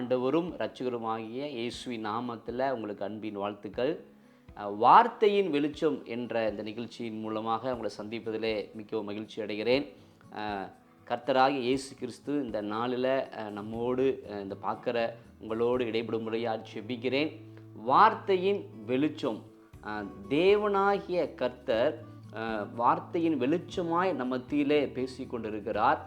ஆண்டவரும் இரட்சகருமாகிய இயேசுவின் நாமத்தில் உங்களுக்கு அன்பின் வாழ்த்துக்கள். வார்த்தையின் வெளிச்சம் என்ற இந்த நிகழ்ச்சியின் மூலமாக உங்களை சந்திப்பதிலே மிகவும் மகிழ்ச்சி அடைகிறேன். கர்த்தராக இயேசு கிறிஸ்து இந்த நாளில் நம்மோடு இந்த பார்க்குற உங்களோடு இடைபடும் முறையாக செபிக்கிறேன். வார்த்தையின் வெளிச்சம் தேவனாகிய கர்த்தர் வார்த்தையின் வெளிச்சமாய் நம்ம மத்தியிலே பேசி கொண்டிருக்கிறார்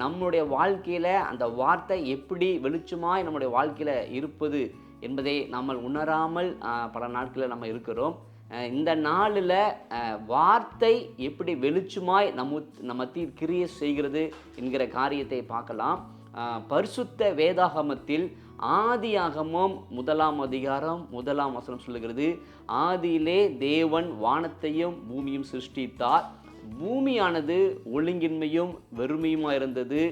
நம்முடைய வாழ்க்கையில் அந்த வார்த்தை எப்படி வெளிச்சமாய் நம்முடைய வாழ்க்கையில் இருப்பது என்பதை நம்ம உணராமல் பல நாட்களில் நம்ம இருக்கிறோம். இந்த நாளில் வார்த்தை எப்படி வெளிச்சமாய் நம்ம நம்ம கிரிய செய்கிறது என்கிற காரியத்தை பார்க்கலாம். பரிசுத்த வேதாகமத்தில் ஆதியாகமம் முதலாம் அதிகாரம் முதலாம் வசனம் சொல்லுகிறது ஆதியிலே தேவன் வானத்தையும் பூமியும் சிருஷ்டித்தார். பூமியானது ஒழுங்கின்மையும் வெறுமையுமா இருந்தது?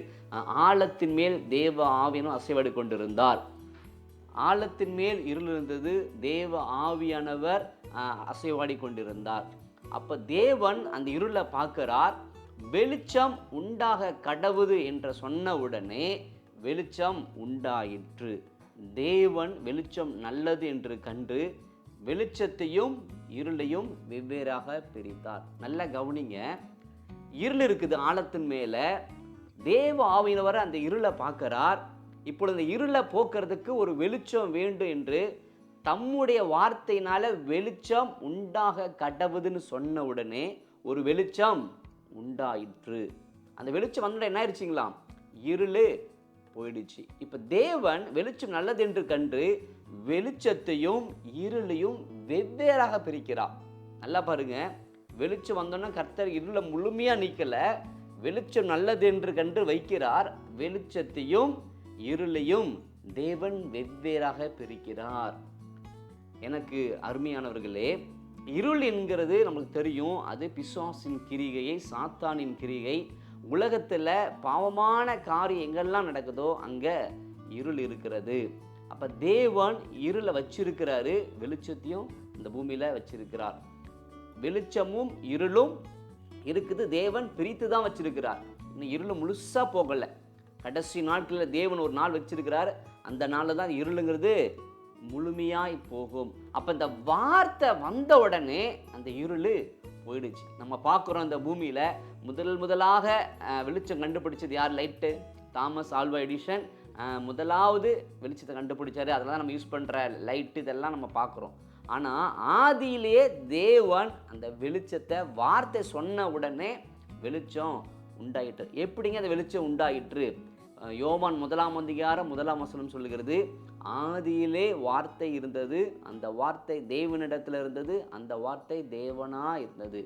ஆழத்தின் மேல் தேவ ஆவியனும் அசைவடு கொண்டிருந்தார். ஆழத்தின் மேல் இருள் இருந்தது தேவ ஆவியானவர் அசைவாடி கொண்டிருந்தார். அப்போ தேவன் அந்த இருளை பார்க்கிறார். வெளிச்சம் உண்டாக கடவுது என்று சொன்ன உடனே வெளிச்சம் உண்டாயிற்று. தேவன் வெளிச்சம் நல்லது என்று கண்டு வெளிச்சத்தையும் இருளையும் வெவ்வேறாக பிரித்தார். நல்ல கவனிங்க. இருள் இருக்குது ஆழத்தின் மேலே. தேவ ஆவியினவர் அந்த இருளை பார்க்கிறார். இப்பொழுது அந்த இருளை போக்குறதுக்கு ஒரு வெளிச்சம் வேண்டும் என்று தம்முடைய வார்த்தையினால வெளிச்சம் உண்டாக கடவுதுன்னு சொன்ன உடனே ஒரு வெளிச்சம் உண்டாயிற்று. அந்த வெளிச்சம் வந்தோட என்ன ஆயிடுச்சிங்களாம்? இருள் போயிடுச்சு. இப்போ தேவன் வெளிச்சம் நல்லது என்று கண்டு வெளிச்சத்தையும் இருளையும் வெவ்வேறாக பிரிக்கிறார். நல்லா பாருங்க. வெளிச்சம் வந்தோன்னா கர்த்தர் இருளை முழுமையாக நிற்கலை வெளிச்சம் நல்லது என்று கண்டு வைக்கிறார். வெளிச்சத்தையும் இருளையும் தேவன் வெவ்வேறாக பிரிக்கிறார். எனக்கு அருமையானவர்களே இருள் என்கிறது நமக்கு தெரியும். அது பிசாசின் கிரிகையை சாத்தானின் கிரிகை. உலகத்தில் பாவமான காரியம் எங்கெல்லாம் நடக்குதோ அங்கே இருள் இருக்கிறது. அப்போ தேவன் இருளை வச்சிருக்கிறாரு வெளிச்சத்தையும் இந்த பூமியில் வச்சிருக்கிறார். வெளிச்சமும் இருளும் இருக்குது தேவன் பிரித்து தான் வச்சிருக்கிறார். இன்னும் இருள் முழுசாக போகலை. கடைசி நாட்களில் தேவன் ஒரு நாள் வச்சிருக்கிறார் அந்த நாளில் தான் இருளுங்கிறது முழுமையாய் போகும். அப்போ இந்த வார்த்தை வந்த உடனே அந்த இருள் போயிடுச்சு. நம்ம பார்க்குறோம் இந்த பூமியில் முதல் முதலாக வெளிச்சம் கண்டுபிடிச்சது யார்? லைட்டு. தாமஸ் ஆல்வா எடிஷன் முதலாவது வெளிச்சத்தை கண்டுபிடிச்சாரு. அதெல்லாம் நம்ம யூஸ் பண்ணுற லைட்டு இதெல்லாம் நம்ம பார்க்குறோம். ஆனால் ஆதியிலேயே தேவன் அந்த வெளிச்சத்தை வார்த்தை சொன்ன உடனே வெளிச்சம் உண்டாயிற்று. எப்படிங்க அந்த வெளிச்சம் உண்டாயிற்று? யோவான் முதலாம் அதிகாரம் முதலாம் வசனம் சொல்லுகிறது ஆதியிலே வார்த்தை இருந்தது அந்த வார்த்தை தேவனிடத்தில் இருந்தது அந்த வார்த்தை தேவனாக இருந்தது.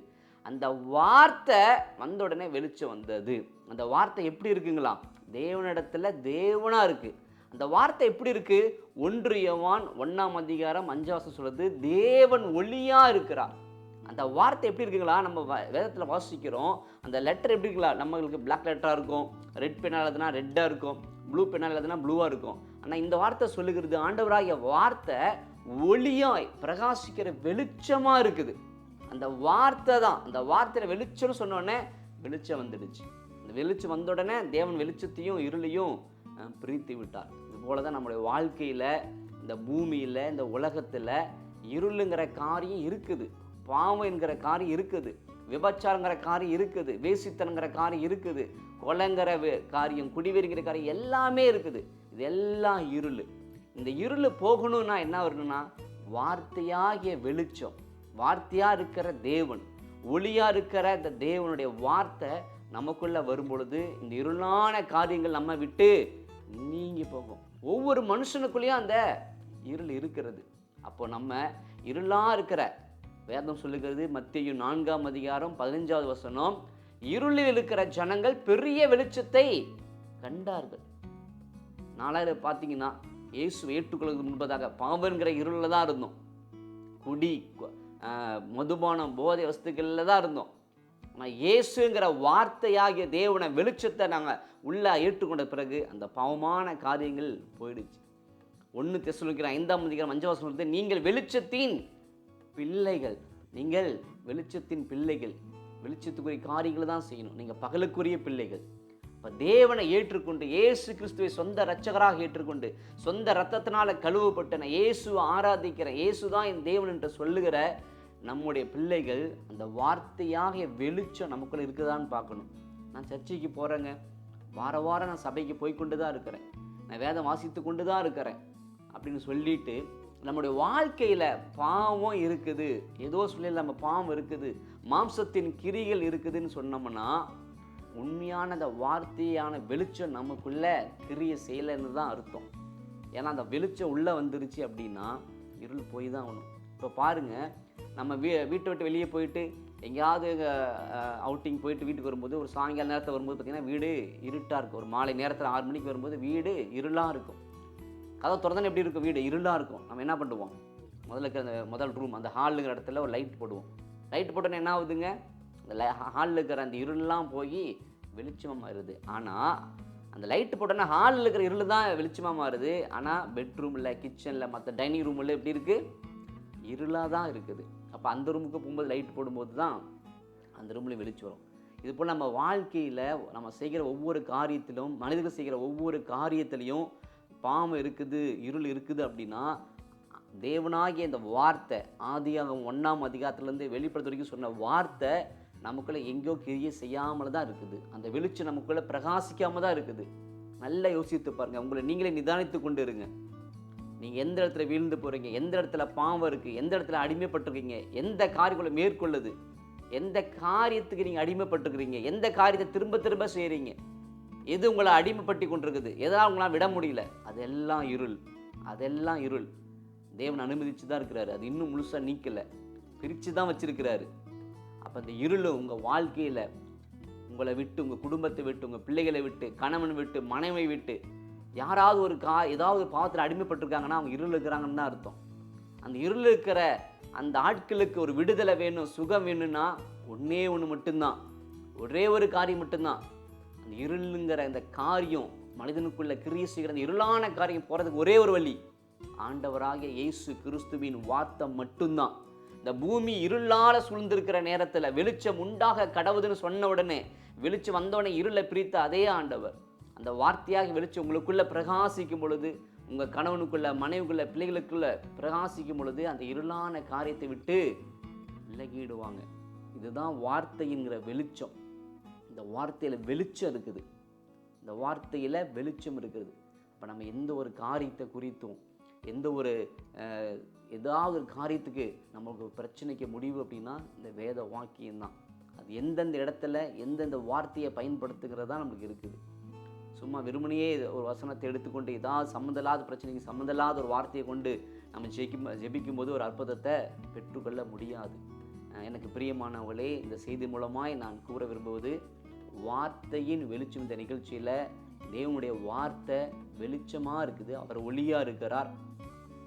அந்த வார்த்தை வந்த உடனே வெளிச்சம் வந்தது. அந்த வார்த்தை எப்படி இருக்குங்களா? தேவனிடத்தில் தேவனாக இருக்குது அந்த வார்த்தை எப்படி இருக்குது ஒன்று யோவான் ஒண்ணாம் அதிகாரம் அஞ்சாசம் சொல்கிறது தேவன் ஒளியாக இருக்கிறார். அந்த வார்த்தை எப்படி இருக்குங்களா? நம்ம வ- வாசிக்கிறோம். அந்த லெட்டர் எப்படி இருக்குங்களா? நம்மளுக்கு பிளாக் லெட்டராக இருக்கும் ரெட் பெண்ணால் எழுதுனா ரெட்டாக இருக்கும் ப்ளூ பெண்ணால் எழுதுனா ப்ளூவாக இருக்கும். ஆனால் இந்த வார்த்தை சொல்லுகிறது ஆண்டவராகிய வார்த்தை ஒளியாய் பிரகாசிக்கிற வெளிச்சமாக இருக்குது. அந்த வார்த்தை தான். அந்த வார்த்தையில் வெளிச்சம்னு சொன்னோடனே வெளிச்சம் வந்துடுச்சு. அந்த வெளிச்சம் வந்த உடனே தேவன் வெளிச்சத்தையும் இருளையும் பிரித்து விட்டார். இதுபோல தான் நம்முடைய வாழ்க்கையில் இந்த பூமியில் இந்த உலகத்தில் இருளுங்கிற காரியம் இருக்குது. பாவம் என்கிற காரியம் இருக்குது. விபச்சாரங்கிற காரியம் இருக்குது. வேசித்தனங்கிற காரியம் இருக்குது. கொலைங்கிற காரியம் குடிவெறிங்கிற காரியம் எல்லாமே இருக்குது. இது எல்லாம் இருள். இந்த இருள் போகணும்னா என்ன வரணும்னா வார்த்தையாகிய வெளிச்சம். வார்த்தையாக இருக்கிற தேவன். ஒளியாக இருக்கிற இந்த தேவனுடைய வார்த்தை நமக்குள்ளே வரும்பொழுது இந்த இருளான காரியங்கள் நம்ம விட்டு நீங்கி போகும். ஒவ்வொரு மனுஷனுக்குள்ளேயும் அந்த இருள் இருக்கிறது. அப்போ நம்ம இருளாக இருக்கிற வேதம் சொல்லுகிறது மத்தியும் நான்காம் அதிகாரம் பதினஞ்சாவது வசனம் இருளில் இருக்கிற ஜனங்கள் பெரிய வெளிச்சத்தை கண்டார்கள். நாலாயிரம் பார்த்தீங்கன்னா இயேசு ஏற்றுக்கொள்வதற்கு முன்பதாக பாவங்கிற இருளில் தான் இருந்தோம். குடி மதுபானம் போதை வஸ்துக்களில் தான் இருந்தோம். ஆனால் இயேசுங்கிற வார்த்தையாகிய தேவனை வெளிச்சத்தை நாங்கள் உள்ளே ஏற்றுக்கொண்ட பிறகு அந்த பாவமான காரியங்கள் போயிடுச்சு. ஒன்று தெசலுக்கிற ஐந்தாம் அதிகாரம் மஞ்ச வசனத்தில் நீங்கள் வெளிச்சத்தின் பிள்ளைகள். நீங்கள் வெளிச்சத்தின் பிள்ளைகள். வெளிச்சத்துக்குரிய காரியங்களை தான் செய்யணும். நீங்கள் பகலுக்குரிய பிள்ளைகள். இப்போ தேவனை ஏற்றுக்கொண்டு இயேசு கிறிஸ்துவை சொந்த இரட்சகராக ஏற்றுக்கொண்டு சொந்த ரத்தத்தினால் கழுவப்பட்ட நான் இயேசுவை ஆராதிக்கிறேன் இயேசு தான் என் தேவன் என்று சொல்லுகிற நம்முடைய பிள்ளைகள் அந்த வார்த்தையாக வெளிச்சம் நமக்குள்ளே இருக்குதான்னு பார்க்கணும். நான் சர்ச்சைக்கு போகிறேங்க வார வாரம் நான் சபைக்கு போய் கொண்டு தான் இருக்கிறேன். நான் வேதம் வாசித்து கொண்டு தான் இருக்கிறேன் அப்படின்னு சொல்லிட்டு நம்முடைய வாழ்க்கையில் பாவம் இருக்குது. ஏதோ சொல்லி நம்ம பாவம் இருக்குது. மாம்சத்தின் கிரிகள் இருக்குதுன்னு சொன்னோம்னா உண்மையான அந்த வார்த்தையான வெளிச்சம் நமக்குள்ளே கிரிய செய்யலைன்னு தான் அர்த்தம். ஏன்னா அந்த வெளிச்சம் உள்ளே வந்துருச்சு அப்படின்னா இருள் போய் தான் ஆகணும். இப்போ பாருங்கள் நம்ம வீ வீட்டை விட்டு வெளியே போயிட்டு எங்கேயாவது அவுட்டிங் போயிட்டு வீட்டுக்கு வரும்போது ஒரு சாயங்கால நேரத்தில் வரும்போது பார்த்திங்கன்னா வீடு இருட்டாக இருக்கும். ஒரு மாலை நேரத்தில் ஆறு மணிக்கு வரும்போது வீடு இருளாக இருக்கும். கதை திறந்தன எப்படி இருக்கும் வீடு? இருளாக இருக்கும். நம்ம என்ன பண்ணுவோம்? முதல்ல இருக்கிற அந்த முதல் ரூம் அந்த ஹாலுங்கிற இடத்துல ஒரு லைட் போடுவோம். லைட் போட்டோன்னே என்ன ஆகுதுங்க? அந்த ஹாலில் இருக்கிற அந்த இருளெலாம் போய் வெளிச்சமாக மாறுது. ஆனால் அந்த லைட்டு போட்டோன்னா ஹாலில் இருக்கிற இருள் தான் வெளிச்சமாக மாறுது. ஆனால் பெட்ரூமில் கிச்சனில் மற்ற டைனிங் ரூமில் எப்படி இருக்குது இருளாக தான் இருக்குது. அப்போ அந்த ரூமுக்கு போகும்போது லைட் போடும்போது தான் அந்த ரூமில் வெளிச்சு வரும். இது போல் நம்ம வாழ்க்கையில் நம்ம செய்கிற ஒவ்வொரு காரியத்திலும் மனிதர்கள் செய்கிற ஒவ்வொரு காரியத்திலையும் பாம்பு இருக்குது இருள் இருக்குது அப்படின்னா தேவனாகிய இந்த வார்த்தை ஆதியாக ஒன்றாம் அதிகாரத்துலேருந்து வெளிப்படுத்த வரைக்கும் சொன்ன வார்த்தை நமக்குள்ளே எங்கேயோ கிரிய செய்யாமல் தான் இருக்குது. அந்த வெளிச்சம் நமக்குள்ளே பிரகாசிக்காமல் தான் இருக்குது. நல்லா யோசித்து பாருங்கள் உங்களை நீங்களே நிதானித்து கொண்டு இருங்க. நீங்கள் எந்த இடத்துல வீழ்ந்து போகிறீங்க எந்த இடத்துல பாவம் இருக்குது எந்த இடத்துல அடிமைப்பட்டிருக்கீங்க? எந்த காரியங்களை மேற்கொள்ளுது? எந்த காரியத்துக்கு நீங்கள் அடிமைப்பட்டுருக்கிறீங்க? எந்த காரியத்தை திரும்ப திரும்ப செய்கிறீங்க எது உங்களை அடிமைப்பட்டு கொண்டிருக்குது? எதாவது உங்களால் விட முடியல? அதெல்லாம் இருள். அதெல்லாம் இருள். தேவன் அனுமதிச்சு தான் இருக்கிறாரு. அது இன்னும் முழுசாக நீக்கலை. பிரித்து தான் வச்சுருக்கிறாரு. அப்போ அந்த இருள் உங்கள் வாழ்க்கையில் உங்களை விட்டு உங்கள் குடும்பத்தை விட்டு உங்கள் பிள்ளைகளை விட்டு கணவன் விட்டு மனைவி விட்டு யாராவது ஒரு கா ஏதாவது பாவத்தில் அடிமைப்பட்டிருக்காங்கன்னா அவங்க இருள் இருக்கிறாங்கன்னு தான் அர்த்தம். அந்த இருள் இருக்கிற அந்த ஆட்களுக்கு ஒரு விடுதலை வேணும் சுகம் வேணும்னா ஒன்றே ஒன்று மட்டும்தான். ஒரே ஒரு காரியம் மட்டும்தான். அந்த இருளுங்கிற அந்த காரியம் மனிதனுக்குள்ள கிரிய செய்கிற அந்த இருளான காரியம் போகிறதுக்கு ஒரே ஒரு வழி. ஆண்டவராகிய இயேசு கிறிஸ்துவின் வார்த்தை மட்டும்தான். இந்த பூமி இருளால் சூழ்ந்திருக்கிற நேரத்தில் வெளிச்சம் உண்டாக கடவுதுன்னு சொன்ன உடனே வெளிச்சம் வந்தோடனே இருளை பிரித்த அதே ஆண்டவர். அந்த வார்த்தையாக வெளிச்சம் உங்களுக்குள்ளே பிரகாசிக்கும் பொழுது உங்கள் கணவனுக்குள்ள மனைவிக்குள்ள பிள்ளைகளுக்குள்ள பிரகாசிக்கும் பொழுது அந்த இருளான காரியத்தை விட்டு விலகிடுவாங்க. இதுதான் வார்த்தைங்கிற வெளிச்சம். இந்த வார்த்தையில் வெளிச்சம் இருக்குது. இந்த வார்த்தையில் வெளிச்சம் இருக்குது. இப்போ நம்ம எந்த ஒரு காரியத்தை குறித்தும் எந்த ஒரு ஏதாவது ஒரு காரியத்துக்கு நமக்கு பிரச்சனைக்கு முடிவு அப்படின்னா இந்த வேத வாக்கியம் தான் அது எந்தெந்த இடத்துல எந்தெந்த வார்த்தையை பயன்படுத்துகிறது தான் நமக்கு இருக்குது. சும்மா வெறுமனையே ஒரு வசனத்தை எடுத்துக்கொண்டு ஏதாவது சம்மந்தமில்லாத பிரச்சனைக்கு சம்மந்தமில்லாத ஒரு வார்த்தையை கொண்டு நம்ம ஜெயிக்கும் ஜெபிக்கும் போது ஒரு அற்புதத்தை பெற்றுக்கொள்ள முடியாது. எனக்கு பிரியமானவளே இந்த செய்தி மூலமாய் நான் கூற விரும்புவது வார்த்தையின் வெளிச்சம் இந்த நிகழ்ச்சியில் தேவனுடைய வார்த்தை வெளிச்சமாக இருக்குது. அவர் ஒளியாக இருக்கிறார்.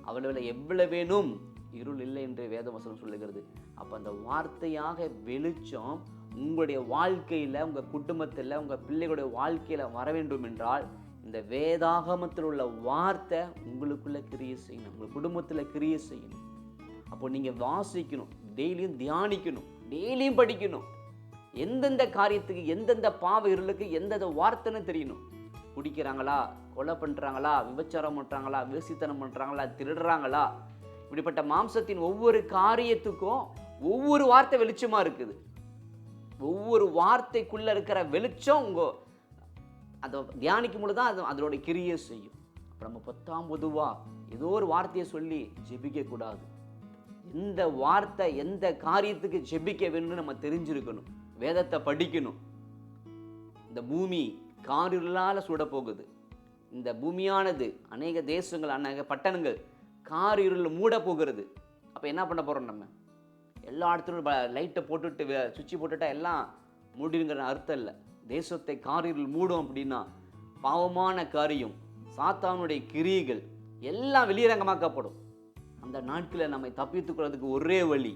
அவளில் எவ்வளவு வேணும்? இருள் இல்லை என்று வேதவசனம் சொல்லுகிறது. அப்போ அந்த வார்த்தையாக வெளிச்சம் உங்களுடைய வாழ்க்கையில் உங்கள் குடும்பத்தில் உங்கள் பிள்ளைகளுடைய வாழ்க்கையில் வர வேண்டும் என்றால் இந்த வேதாகமத்தில் உள்ள வார்த்தை உங்களுக்குள்ளே கிரியை செய்யணும். உங்கள் குடும்பத்தில் கிரியை செய்யணும். அப்போ நீங்கள் வாசிக்கணும் டெய்லியும் தியானிக்கணும் டெய்லியும் படிக்கணும். எந்தெந்த காரியத்துக்கு எந்தெந்த பாவ இருளுக்கு எந்தெந்த வார்த்தைன்னு தெரியணும். குடிக்கிறாங்களா கொலை பண்ணுறாங்களா விபச்சாரம் பண்ணுறாங்களா வேசித்தனம் பண்ணுறாங்களா திருடுறாங்களா? இப்படிப்பட்ட மாம்சத்தின் ஒவ்வொரு காரியத்துக்கும் ஒவ்வொரு வார்த்தை வெளிச்சமாக இருக்குது. ஒவ்வொரு வார்த்தைக்குள்ளே இருக்கிற வெளிச்சம் உங்கள் அதை தியானிக்கும் பொழுது தான் அது அதனுடைய கிரியை செய்யும். அப்போ நம்ம பத்தாம் பொதுவாக ஏதோ ஒரு வார்த்தையை சொல்லி ஜெபிக்கக்கூடாது எந்த வார்த்தை எந்த காரியத்துக்கு ஜெபிக்க வேணும்னு நம்ம தெரிஞ்சிருக்கணும். வேதத்தை படிக்கணும். இந்த பூமி காரிருளால் சுடப்போகுது. இந்த பூமியானது அநேக தேசங்கள் அநேக பட்டணங்கள் காரிருள் இருள் மூட போகிறது அப்போ என்ன பண்ண போகிறோம் நம்ம? எல்லா இடத்துலையும் லைட்டை போட்டுட்டு சுவிட்சு போட்டுட்டா எல்லாம் மூடிங்கிற அர்த்தம் இல்லை. தேசத்தை காரிருள் மூடும் அப்படின்னா பாவமான காரியம் சாத்தானுடைய கிரியைகள் எல்லாம் வெளியரங்கமாக்கப்படும். அந்த நாட்களில் நம்மை தப்பித்துக்கிறதுக்கு ஒரே வழி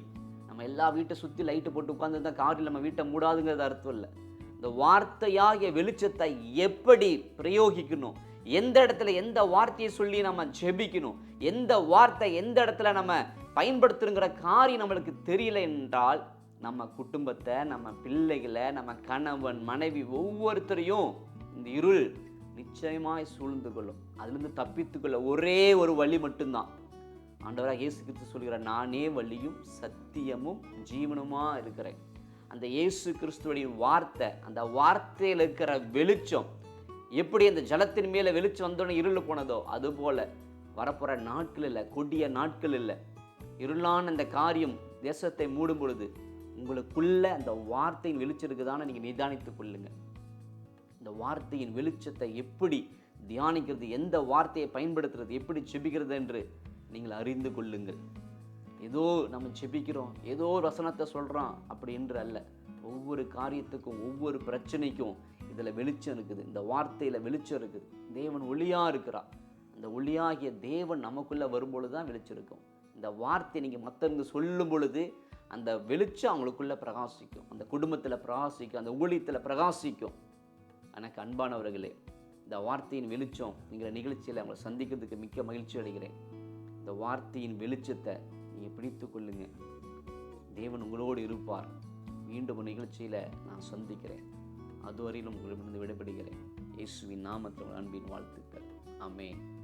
நம்ம எல்லா வீட்டை சுற்றி லைட்டு போட்டு உட்காந்து தான் காரில் நம்ம வீட்டை மூடாதுங்கிறது அர்த்தம் இல்லை. இந்த வார்த்தையாகிய வெளிச்சத்தை எப்படி பிரயோகிக்கணும்? எந்த இடத்துல எந்த வார்த்தையை சொல்லி நம்ம ஜெபிக்கணும்? எந்த வார்த்தை எந்த இடத்துல நம்ம பயன்படுத்துங்கிற காரியம் நம்மளுக்கு தெரியல என்றால் நம்ம குடும்பத்தை நம்ம பிள்ளைகளை நம்ம கணவன் மனைவி ஒவ்வொருத்தரையும் இந்த இருள் நிச்சயமாய் சூழ்ந்து கொள்ளும். அதுலேருந்து தப்பித்துக்கொள்ள ஒரே ஒரு வழி மட்டும்தான். ஆண்டவராக இயேசு கிறிஸ்து சொல்கிறார் நானே வழியும் சத்தியமும் ஜீவனுமாக இருக்கிறேன். அந்த இயேசு கிறிஸ்துவுடைய வார்த்தை அந்த வார்த்தையில் இருக்கிற வெளிச்சம் எப்படி அந்த ஜலத்தின் மேலே வெளிச்சம் வந்தோடனே இருள் போனதோ அதுபோல் வரப்போகிற நாட்கள் இல்லை கொடிய நாட்கள் இல்லை இருளான அந்த காரியம் தேசத்தை மூடும் பொழுது உங்களுக்குள்ளே அந்த வார்த்தையின் வெளிச்சம் இருக்குதான்னு நீங்கள் நிதானித்துக் கொள்ளுங்க. இந்த வார்த்தையின் வெளிச்சத்தை எப்படி தியானிக்கிறது எந்த வார்த்தையை பயன்படுத்துறது எப்படி செபிக்கிறது என்று நீங்கள் அறிந்து கொள்ளுங்கள். ஏதோ நம்ம செபிக்கிறோம் ஏதோ ஒரு வசனத்தை சொல்கிறோம் அப்படி என்று அல்ல. ஒவ்வொரு காரியத்துக்கும் ஒவ்வொரு பிரச்சனைக்கும் இதில் வெளிச்சம் இருக்குது. இந்த வார்த்தையில் வெளிச்சம் இருக்குது. தேவன் ஒளியாக இருக்கிறார். அந்த ஒளியாகிய தேவன் நமக்குள்ளே வரும்பொழுது தான் வெளிச்சம் இருக்கும். இந்த வார்த்தை நீங்கள் மற்றவங்க சொல்லும் பொழுது அந்த வெளிச்சம் அவங்களுக்குள்ளே பிரகாசிக்கும். அந்த குடும்பத்தில் பிரகாசிக்கும். அந்த ஊழியத்தில் பிரகாசிக்கும். எனக்கு அன்பானவர்களே இந்த வார்த்தையின் வெளிச்சம் என்கிற நிகழ்ச்சியில் அவங்களை சந்திக்கிறதுக்கு மிக்க மகிழ்ச்சி அடைகிறேன். இந்த வார்த்தையின் வெளிச்சத்தை நீங்கள் பிடித்து கொள்ளுங்கள் தேவன் உங்களோடு இருப்பார். மீண்டும் ஒரு நிகழ்ச்சியில் நான் சந்திக்கிறேன். அதுவரையிலும் உங்களிடமிருந்து விடைபெறுகிறேன். இயேசுவின் நாமத்தில் அன்பின் வாழ்த்துக்கள். அமேன்